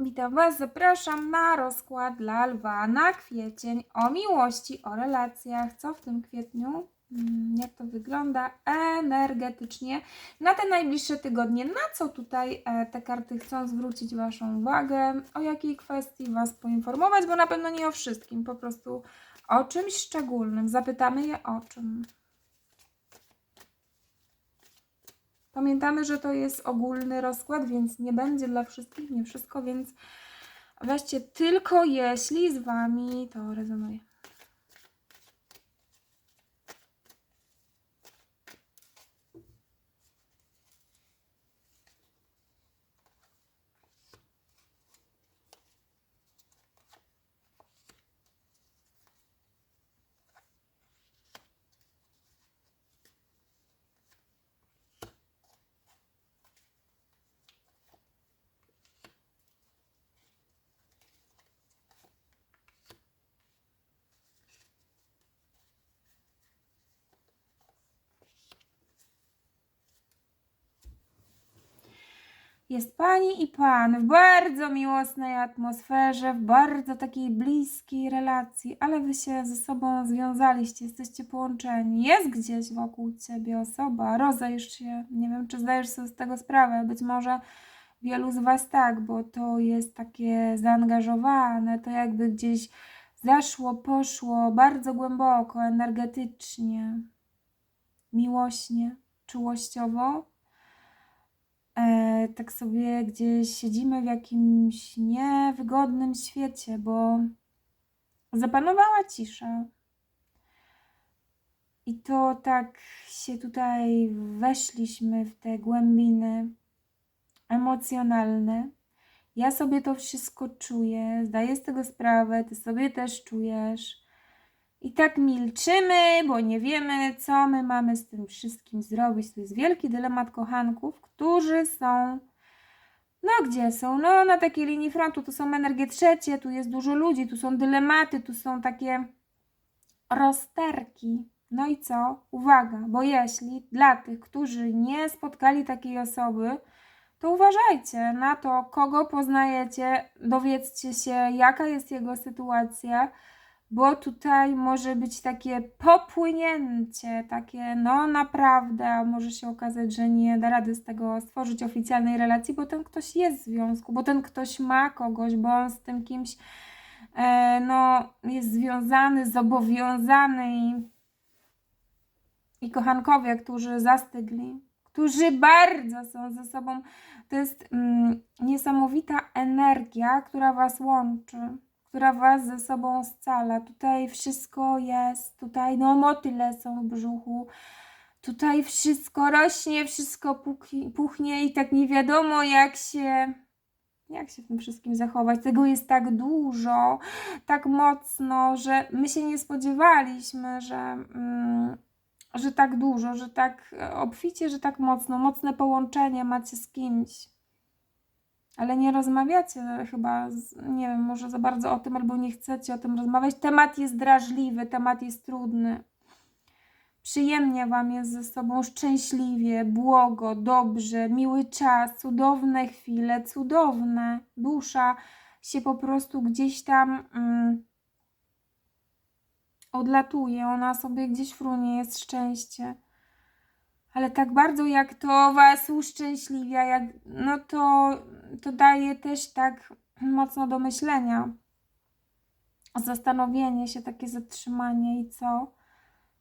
Witam Was, zapraszam na rozkład dla lwa na kwiecień o miłości, o relacjach. Co w tym kwietniu? Mm, Jak to wygląda energetycznie na te najbliższe tygodnie? Na co tutaj e, te karty chcą zwrócić Waszą uwagę? O jakiej kwestii Was poinformować? Bo na pewno nie o wszystkim, po prostu o czymś szczególnym. Zapytamy je o czym. Pamiętamy, że to jest ogólny rozkład, więc nie będzie dla wszystkich, nie wszystko, więc weźcie tylko jeśli z Wami to rezonuje. Jest pani i pan w bardzo miłosnej atmosferze, w bardzo takiej bliskiej relacji, ale wy się ze sobą związaliście, jesteście połączeni. Jest gdzieś wokół ciebie osoba, rozejrz się. Nie wiem, czy zdajesz sobie z tego sprawę. Być może wielu z was tak, bo to jest takie zaangażowane, to jakby gdzieś zaszło, poszło bardzo głęboko, energetycznie, miłośnie, czułościowo tak sobie gdzieś siedzimy w jakimś niewygodnym świecie, bo zapanowała cisza. I to tak się tutaj weszliśmy w te głębiny emocjonalne. Ja sobie to wszystko czuję, zdaję z tego sprawę, ty sobie też czujesz. I tak milczymy, bo nie wiemy, co my mamy z tym wszystkim zrobić. To jest wielki dylemat kochanków, którzy są. No gdzie są? No na takiej linii frontu. Tu są energie trzecie, tu jest dużo ludzi, tu są dylematy, tu są takie rozterki. No i co? Uwaga, bo jeśli dla tych, którzy nie spotkali takiej osoby, to uważajcie na to, kogo poznajecie, dowiedzcie się, jaka jest jego sytuacja bo tutaj może być takie popłynięcie, takie no naprawdę, może się okazać, że nie da rady z tego stworzyć oficjalnej relacji, bo ten ktoś jest w związku, bo ten ktoś ma kogoś, bo on z tym kimś e, no, jest związany, zobowiązany i, i kochankowie, którzy zastygli, którzy bardzo są ze sobą, to jest mm, niesamowita energia, która Was łączy która Was ze sobą scala. Tutaj wszystko jest, tutaj no motyle są w brzuchu, tutaj wszystko rośnie, wszystko puchnie, puchnie i tak nie wiadomo jak się, jak się w tym wszystkim zachować. Tego jest tak dużo, tak mocno, że my się nie spodziewaliśmy, że... Mm, że tak dużo, że tak obficie, że tak mocno, mocne połączenie macie z kimś ale nie rozmawiacie chyba, z, nie wiem, może za bardzo o tym, albo nie chcecie o tym rozmawiać. Temat jest drażliwy, temat jest trudny. Przyjemnie Wam jest ze sobą, szczęśliwie, błogo, dobrze, miły czas, cudowne chwile, cudowne. Dusza się po prostu gdzieś tam mm, odlatuje, ona sobie gdzieś frunie, jest szczęście ale tak bardzo jak to Was uszczęśliwia, jak, no to, to daje też tak mocno do myślenia. Zastanowienie się, takie zatrzymanie i co?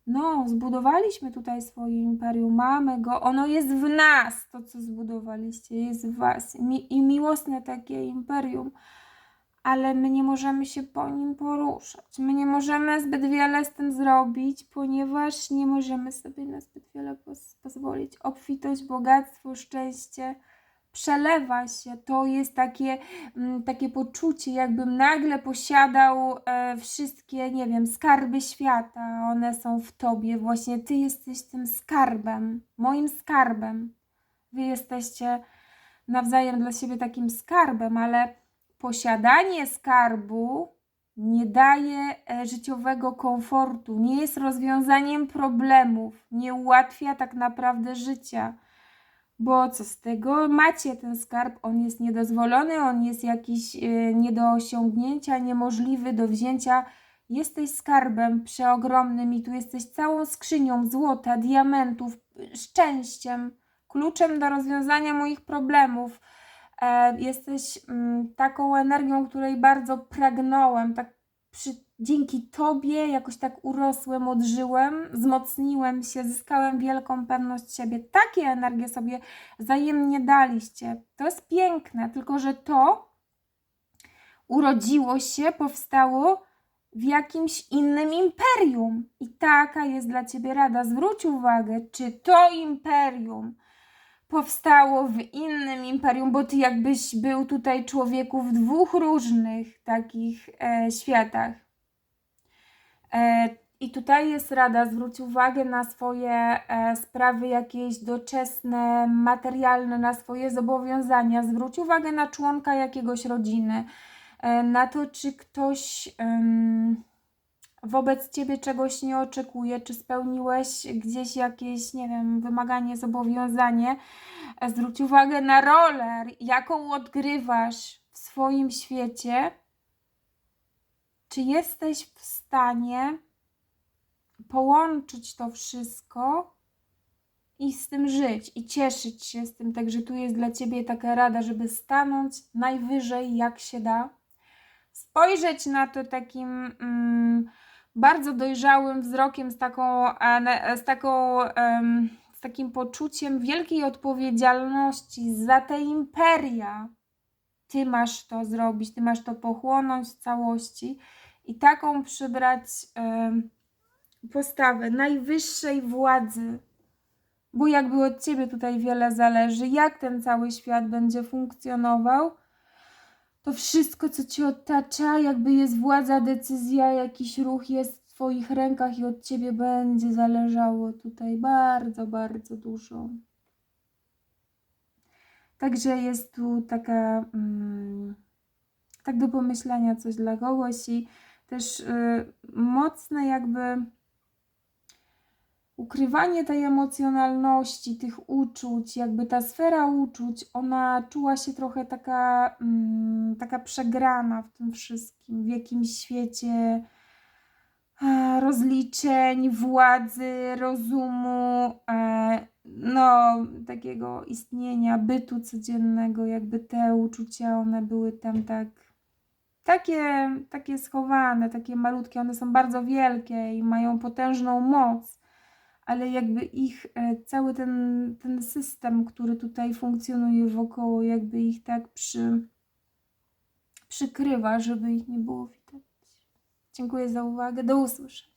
No, zbudowaliśmy tutaj swoje imperium, mamy go, ono jest w nas, to co zbudowaliście, jest w Was. Mi, I miłosne takie imperium ale my nie możemy się po nim poruszać. My nie możemy zbyt wiele z tym zrobić, ponieważ nie możemy sobie na zbyt wiele poz pozwolić. Obfitość, bogactwo, szczęście przelewa się. To jest takie, mm, takie poczucie, jakbym nagle posiadał e, wszystkie, nie wiem, skarby świata. One są w tobie. Właśnie ty jesteś tym skarbem, moim skarbem. Wy jesteście nawzajem dla siebie takim skarbem, ale posiadanie skarbu nie daje e, życiowego komfortu, nie jest rozwiązaniem problemów, nie ułatwia tak naprawdę życia. Bo co z tego? Macie ten skarb, on jest niedozwolony, on jest jakiś y, nie do osiągnięcia, niemożliwy do wzięcia. Jesteś skarbem przeogromnym i tu jesteś całą skrzynią złota, diamentów, szczęściem, kluczem do rozwiązania moich problemów. E, jesteś mm, taką energią, której bardzo pragnąłem, tak przy, dzięki Tobie jakoś tak urosłem, odżyłem, wzmocniłem się, zyskałem wielką pewność siebie. Takie energie sobie wzajemnie daliście. To jest piękne, tylko że to urodziło się, powstało w jakimś innym imperium. I taka jest dla Ciebie rada. Zwróć uwagę, czy to imperium powstało w innym imperium, bo Ty jakbyś był tutaj człowieku w dwóch różnych takich e, światach. E, I tutaj jest rada, zwróć uwagę na swoje e, sprawy jakieś doczesne, materialne, na swoje zobowiązania. Zwróć uwagę na członka jakiegoś rodziny, e, na to, czy ktoś wobec ciebie czegoś nie oczekuje, czy spełniłeś gdzieś jakieś, nie wiem, wymaganie, zobowiązanie. Zwróć uwagę na rolę, jaką odgrywasz w swoim świecie. Czy jesteś w stanie połączyć to wszystko i z tym żyć i cieszyć się z tym. Także tu jest dla ciebie taka rada, żeby stanąć najwyżej jak się da, spojrzeć na to takim mm, bardzo dojrzałym wzrokiem, z taką, z taką z takim poczuciem wielkiej odpowiedzialności za te imperia. Ty masz to zrobić, ty masz to pochłonąć w całości i taką przybrać postawę najwyższej władzy, bo jakby od ciebie tutaj wiele zależy, jak ten cały świat będzie funkcjonował, to wszystko, co cię otacza, jakby jest władza, decyzja, jakiś ruch jest w twoich rękach i od ciebie będzie zależało tutaj bardzo, bardzo dużo. Także jest tu taka, mm, tak do pomyślenia coś dla kogoś i też y, mocne jakby ukrywanie tej emocjonalności, tych uczuć, jakby ta sfera uczuć, ona czuła się trochę taka, mm, taka przegrana w tym wszystkim, w jakimś świecie e, rozliczeń, władzy, rozumu, e, no, takiego istnienia, bytu codziennego, jakby te uczucia, one były tam tak takie, takie schowane, takie malutkie, one są bardzo wielkie i mają potężną moc, ale jakby ich e, cały ten, ten system, który tutaj funkcjonuje wokoło, jakby ich tak przy, przykrywa, żeby ich nie było widać. Dziękuję za uwagę. Do usłyszenia.